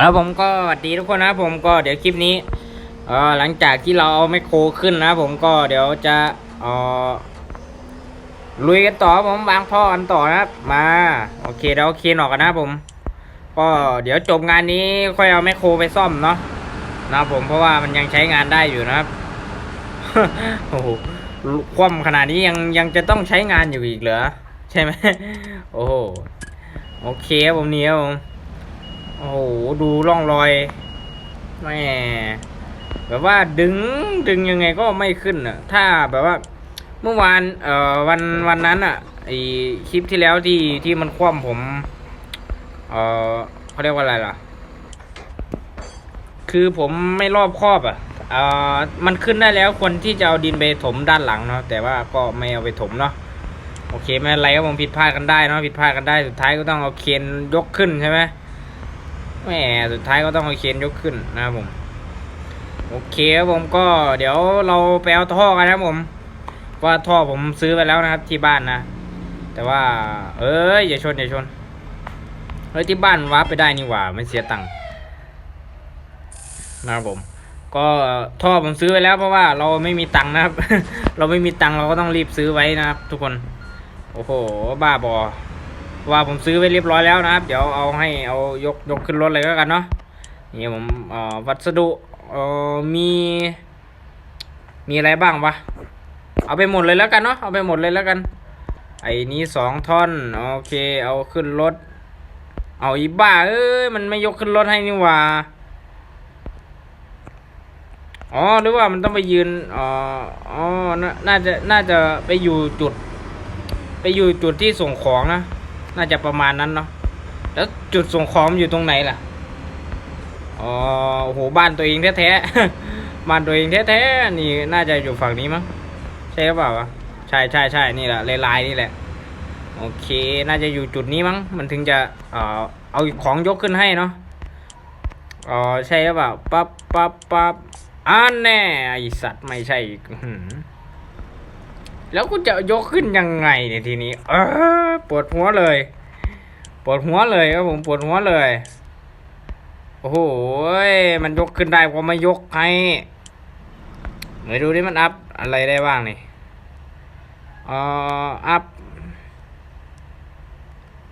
แล้วผมก็สวัสดีทุกคนนะผมก็เดี๋ยวคลิปนี้เออหลังจากที่เราเอาไมโครขึ้นนะ ผมก็เดี๋ยวจะเออลุยกันต่อผมวางท่อกันต่อนะครับมาโอเคเดี๋ยวเอาเคนออกกันนะผม ก็เดี๋ยวจบงานนี้ค่อยเอาแมโครไปซ่อมเนาะนะผมเพราะว่ามันยังใช้งานได้อยู่นะครับโอ้โหคว่ำขนาดนี้ยังยังจะต้องใช้งานอยู่อีกเหรอใช่ไหมโอ้โหโอเคผมนี่ครับผม โอ้โหดูร่องรอยแม่แบบว่าดึงดึงยังไงก็ไม่ขึ้นอะ ถ้าแบบว่าเมื่อวานเอ่อวันวันนั้นอะไอคลิปที่แล้วที่ที่มันคว่ำผม เอ่อเขาเรียกว่าอะไรล่ะ คือผมไม่รอบครอบอะเอ่อมันขึ้นได้แล้วคนที่จะเอาดินไปถมด้านหลังเนาะแต่ว่าก็ไม่เอาไปถมเนาะโอเคไม่เป็นไรครับผมผิดพลาดกันได้เนาะผิดพลาดกันได้สุดท้ายก็ต้องเอาเคนยกขึ้นใช่ไหม แหมสุดท้ายก็ต้องเอาเคนยกขึ้นนะครับผม โอเคครับผมก็เดี๋ยวเราไปเอาท่อกันนะผม ว่าท่อผมซื้อไปแล้วนะครับ ที่บ้านนะ แต่ว่า เอ้ยอย่าชนอย่าชนเฮ้ยที่บ้านวาร์ปไปได้นี่หว่าไม่เสียตังค์นะครับผม ก็ท่อผมซื้อไปแล้วเพราะว่าเราไม่มีตังค์นะครับ เราไม่มีตังค์เราก็ต้องรีบซื้อไว้นะครับ ทุกคน โอ้โห บ้าบอ ว่าผมซื้อไว้เรียบร้อยแล้วนะครับ เดี๋ยวเอาให้เอายกยกขึ้นรถเลยก็กันเนาะนี่ผมวัสดุมีมีอะไรบ้างวะเอาไปหมดเลยแล้วกันเนาะเอาไปหมดเลยแล้วกัน ไอ้นี้สองท่อนโอเค เอาขึ้นรถ เอาอีบ้าเอ้ยมันไม่ยกขึ้นรถให้นี่ว่าอ๋อหรือว่ามันต้องไปยืนอ๋ออ๋อน่าจะน่าจะไปอยู่จุด ไปอยู่จุดที่ส่งของนะ น่าจะประมาณนั้นเนาะแล้วจุดส่งของอยู่ตรงไหนล่ะอ๋อโอ้โหบ้านตัวเองแท้ๆบ้านตัวเองแท้ๆนี่น่าจะอยู่ฝั่งนี้มั้งใช่หรือเปล่าวะใช่ใช่ใช่นี่แหละลายๆนี่แหละโอเค น่าจะอยู่จุดนี้มั้ง มันถึงจะ เอ่อ เอาของยกขึ้นให้เนาะอ๋อใช่หรือเปล่าปั๊บปั๊บปั๊บอันแน่ไอสัตว์ไม่ใช่อืม แล้วกูจะยกขึ้นยังไงเนี่ยทีนี้ เออปวดหัวเลย ปวดหัวเลยครับผมปวดหัวเลย โอ้โหยมันยกขึ้นได้ผมไม่ยกให้ไหนดูดิมันอัพอะไรได้บ้างนี่เอ่ออัพ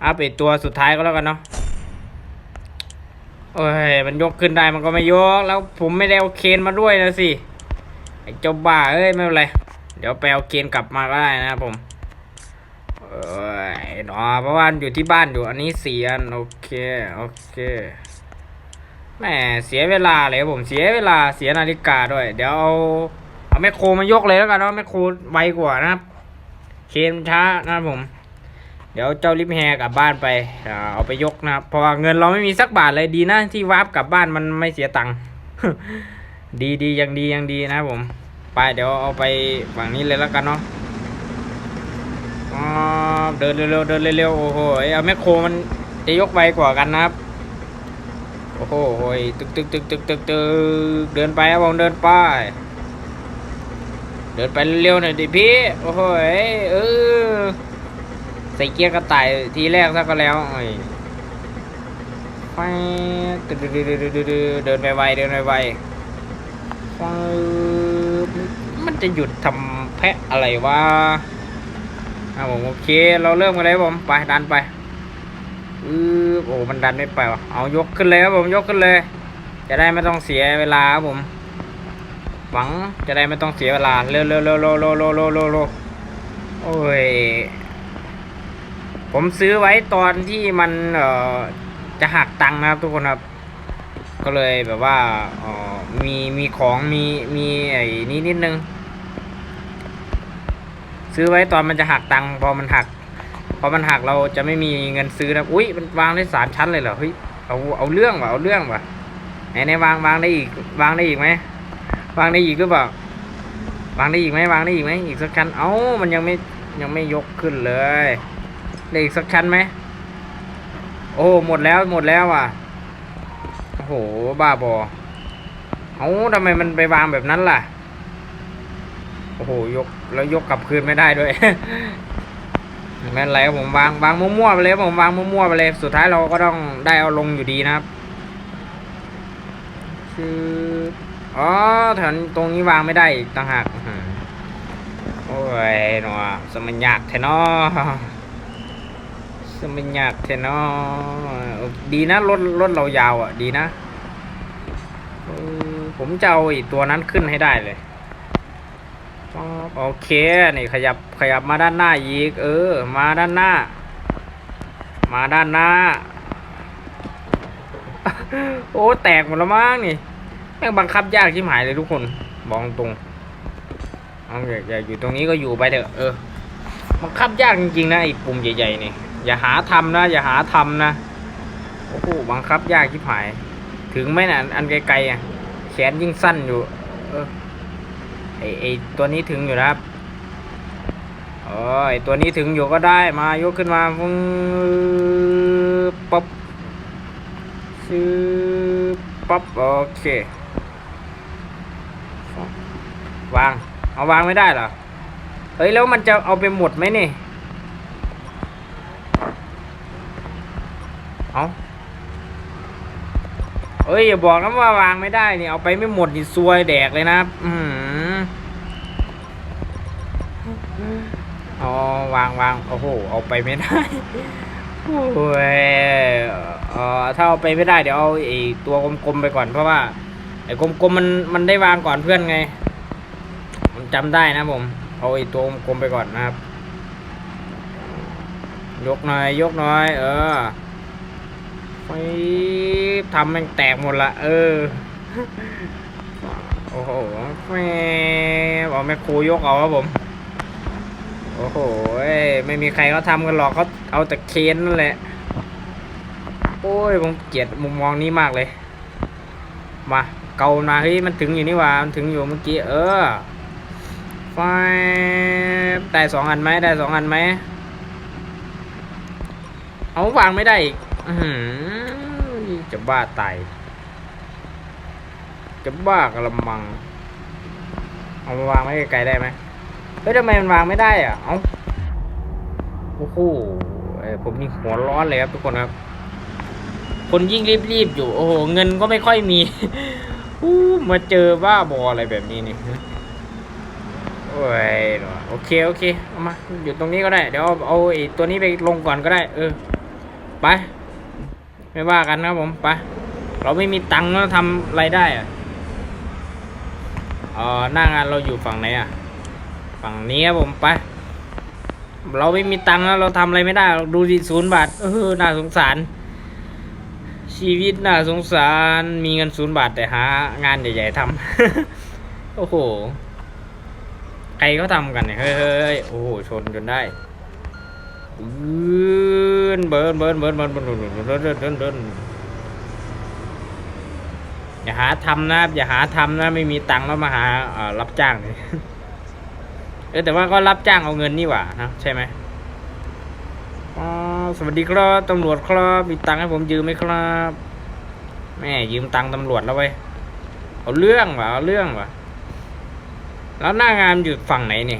อัพไอตัวสุดท้ายก็แล้วกันเนาะโอ้ยมันยกขึ้นได้มันก็ไม่ยก แล้วผมไม่ได้เอาเคนมาด้วยนะสิไอ้เจ้าบ้าเอ้ยไม่เป็นไร เดี๋ยวไปเอาเคนกลับมาก็ได้นะครับผมเอ้ยหนอเพราะว่าอยู่ที่บ้านอยู่อันนี้สี่อันโอเคโอเคแหมเสียเวลาเลยผมเสียเวลาเสียนาฬิกาด้วย เดี๋ยวเอาเอาแมคโครมายกเลยแล้วกันเนาะแมคโครไวกว่านะครับ เคนช้านะครับผม เดี๋ยวเจ้าลิฟแฮกลับบ้านไปเอาไปยกนะครับเพราะว่าเงินเราไม่มีสักบาทเลยดีนะที่วาร์ปกลับบ้านมันไม่เสียตังค์ดีดียังดียังดีนะครับผม ไปเดี๋ยวเอาไปฝั่งนี้เลยแล้วกันเนาะเดินเร็วๆเดินเร็วๆโอ้โหเอาแมคโครมันจะยกไวกว่ากันนะครับ โอ้โหตึกตึกตึกตึกตึกตึกเดินไปครับผมเดินไปเดินไปเร็วหน่อยดิพี่ โอ้โหเออใส่เกียร์กระต่ายทีแรกซะก็แล้วไอ้ยไปตึ๊ดๆๆๆๆเดินไปไวเดินไปไวปึ๊บ มันจะหยุดทำแพะอะไรวะอะผมโอเค เราเริ่มกันเลยครับผมไปดันไปอือโอ้มันดันไม่ไปวะเอายกขึ้นเลยครับผมยกขึ้นเลย จะได้ไม่ต้องเสียเวลาครับผมหวังจะได้ไม่ต้องเสียเวลาเร็วเร็วเร็วเร็วเร็วเร็วเร็วเร็วเร็วโอ้ยผมซื้อไว้ตอนที่มันเอ่อจะหักตังค์นะครับทุกคนครับ ก็เลยแบบว่าเอ่อมีมีของมีมีไอ้นี้นิดนึง ซื้อไว้ตอนมันจะหักตังค์พอมันหัก พอมันหักเราจะไม่มีเงินซื้อนะอุ้ยมันวางได้สามชั้นเลยเหรอเฮ้ยเอาเอาเรื่องว่ะเอาเรื่องว่ะไหนไหนวางวางได้อีกวางได้อีกไหมวางได้อีกหรือเปล่าวางได้อีกไหมวางได้อีกไหมอีกสักชั้นเอ้ามันยังไม่ยังไม่ยกขึ้นเลยได้อีกสักชั้นไหมโอ้หมดแล้วหมดแล้วอะโอ้โหบ้าบอเอาทำไมมันไปวางแบบนั้นล่ะ โอ้โหยกแล้วยกกลับคืนไม่ได้ด้วยไม่เป็นไรครับผมวางวางมั่วๆไปเลยผมวางมั่วๆไปเลยสุดท้ายเราก็ต้องได้เอาลงอยู่ดีนะครับ คืออ๋อแถวตรงนี้วางไม่ได้อีกต่างหากโอ้ยหนัวสมันยากแทนอสมันยากแทนอดีนะรถรถเรายาวอะ ดีนะผมจะเอาอีตัวนั้นขึ้นให้ได้เลย โอเคนี่ขยับขยับมาด้านหน้าอีก เออ มาด้านหน้า มาด้านหน้า โอ้แตกหมดแล้วมั้งนี่แม่งบังคับยากที่หายเลยทุกคนบอกตรงเอาอยากอยาอยู่ตรงนี้ก็อยู่ไปเถอะเออบังคับยากจริงๆนะไอ้ปุ่มใหญ่ๆนี่อย่าหาทำนะ อย่าหาทำนะโอ้โหบังคับยากที่หาย ถึงไหมนะอันไกลๆอะแขนยิ่งสั้นอยู่ เออ ไอไอตัวนี้ถึงอยู่นะครับเออไอตัวนี้ถึงอยู่ก็ได้มายกขึ้นมาฟึ้งป๊บซื้อปั๊บโอเควางเอาวางไม่ได้เหรอเฮ้ยแล้วมันจะเอาไปหมดไหมนี่เอาเอ้ยอย่าบอกนะว่าวางไม่ได้นี่เอาไปไม่หมดนี่ซวยแดกเลยนะ อือ อ๋อวางวางโอ้โหเอาไปไม่ได้โอ้ยเอ่อถ้าเอาไปไม่ได้เดี๋ยวเอาไอ้ตัวกลมๆไปก่อนเพราะว่าไอ้กลมๆมันมันได้วางก่อนเพื่อนไงผมจำได้นะผมเอาไอ้ตัวกลมๆไปก่อนนะครับ ยกหน่อยยกหน่อย เออไปทำมันแตกหมดละเออโอ้โหแม่บอกแม่ครูยกเอาครับผม โอ้โห ไม่มีใครเขาทำกันหรอกเขาเอาแต่เคนนั่นแหละ โอ้ยผมเกลียดมุมมองนี้มากเลย มาเกามาเฮ้ยมันถึงอยู่นี่ว่ามันถึงอยู่เมื่อกี้ เออไฟได้สองอันไหมได้สองอันไหมเอาวางไม่ได้อีกจะบ้าตายจะบ้ากระมัง เอามาวางไว้ไกลได้ไหม ฮ้ยทำไมมันวางไม่ได้อะ เอ้า โอ้โหเอ้ยผมนี่หัวร้อนเลยครับทุกคนครับ คนยิ่งรีบๆอยู่ โอ้โห เงินก็ไม่ค่อยมีอู้มาเจอบ้าบออะไรแบบนี้นี่โอ้ยโอเคโอเคเอามาอยู่ตรงนี้ก็ได้ เดี๋ยวเอาเอาไอ้ตัวนี้ไปลงก่อนก็ได้ เออ ไป ไม่ว่ากันนะครับผมไป เราไม่มีตังค์แล้วทำอะไรได้อะเออหน้างานเราอยู่ฝั่งไหนอะ ฝั่งนี้ครับผมไป เราไม่มีตังค์แล้วเราทำอะไรไม่ได้หรอกดูดิศูนย์บาท เออน่าสงสาร ชีวิตน่าสงสารมีเงินศูนย์บาทแต่หางานใหญ่ๆทำโอ้โหใครเขาทำกันเนี่ยเฮ้ยโอ้โหชนจนได้เบิร์นเบิร์นเบิร์นเบิร์นเบิร์นเบิร์นเบิร์นเบิร์นเบิร์นเบิร์นเบิร์นเบิร์นอย่าหาทำนะอย่าหาทำนะไม่มีตังค์แล้วมาหาเอ่อรับจ้างเลย ออแต่ว่าก็รับจ้างเอาเงินนี่หว่านะใช่ไหมอ๋อสวัสดีครับตำรวจครับมีตังค์ให้ผมยืมไหมครับ แม่ยืมตังค์ตำรวจแล้วเว้ยเอาเรื่องว่ะเอาเรื่องว่ะแล้วหน้างานอยู่ฝั่งไหนนี่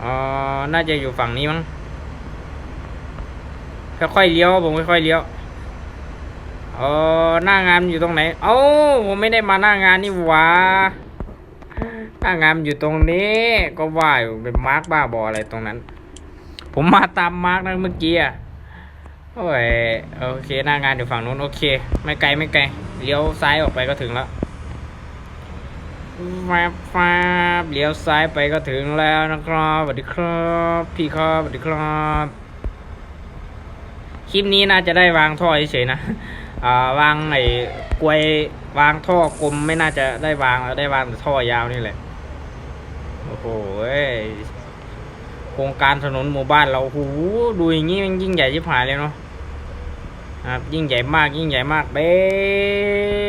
อ๋อน่าจะอยู่ฝั่งนี้มั้งค่อยๆเลี้ยวผมค่อยๆเลี้ยวเออหน้างานอยู่ตรงไหน เอ้าผมไม่ได้มาหน้างานนี่หว่า ถ้างามอยู่ตรงนี้ ก็ว่าอยู่เป็นมาร์กบ้าบออะไรตรงนั้น ผมมาตามมาร์กนะเมื่อกี้อะโอ้ยโอเคหน้างานอยู่ฝั่งนู้นโอเค ไม่ไกลไม่ไกลเลี้ยวซ้ายออกไปก็ถึงแล้วแฟบแฟบเลี้ยวซ้ายไปก็ถึงแล้วนะครับสวัสดีครับ พี่ครับสวัสดีครับคลิปนี้น่าจะได้วางท่อเฉยๆนะอ่าวางไอ้กลวยวางท่อกลมไม่น่าจะได้วางได้วางแต่ท่อยาวนี่แหละ โอ้โหโครงการถนนหมู่บ้านเราโอ้โหดูอย่างงี้มันยิ่งใหญ่ชิบหายเลยเนาะครับยิ่งใหญ่มากยิ่งใหญ่มากเบร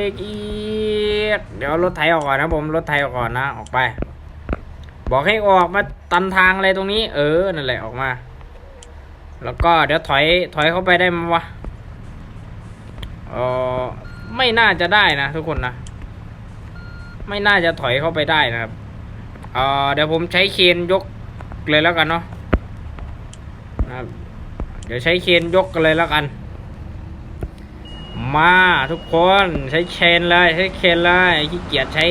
กอีกเดี๋ยวรถไถออกก่อนนะผมรถไถออกก่อนนะออกไป บอกให้ออกมาตันทางอะไรตรงนี้ เออนั่นแหละออกมา แล้วก็เดี๋ยวถอยถอยเข้าไปได้ไหมวะเออไม่น่าจะได้นะทุกคนนะ ไม่น่าจะถอยเข้าไปได้นะครับ เออเดี๋ยวผมใช้เคนยกเลยแล้วกันเนาะนะครับเดี๋ยวใช้เคนยกกันเลยแล้วกัน มาทุกคนใช้เชนเลยใช้เชนเลยขี้เกียจใช้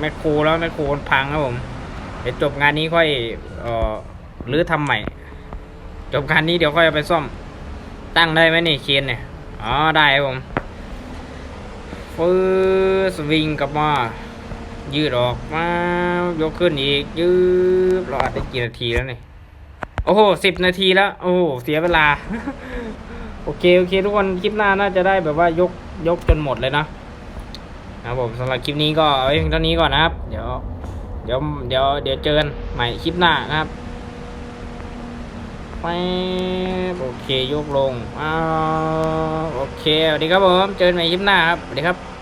แมคโครแล้วแมคโครพังครับผมเดี๋ยวจบงานนี้ค่อยเอ่อหรือทำใหม่ จบงานนี้เดี๋ยวค่อยไปซ่อม ตั้งได้ไหมนี่เชนเนี่ยอ๋อได้ครับผมฟื้สวิงกลับมา ยืดออกมายกขึ้นอีก ยืดเราอัดได้กี่นาทีแล้วนี่โอ้โหสิบนาทีแล้ว โอ้โหเสียเวลา โอเค โอเค ทุกคนคลิปหน้าน่าจะได้แบบว่ายกยกจนหมดเลยนะนะครับผมสำหรับคลิปนี้ก็เอาเพียงเท่านี้ก่อนนะครับ เดี๋ยว เดี๋ยวเดี๋ยวเดี๋ยวเจอกันใหม่คลิปหน้านะครับไปโอเคยกลงอ้าโอเคสวัสดีครับผมเจอกันใหม่คลิปหน้าครับสวัสดีครับ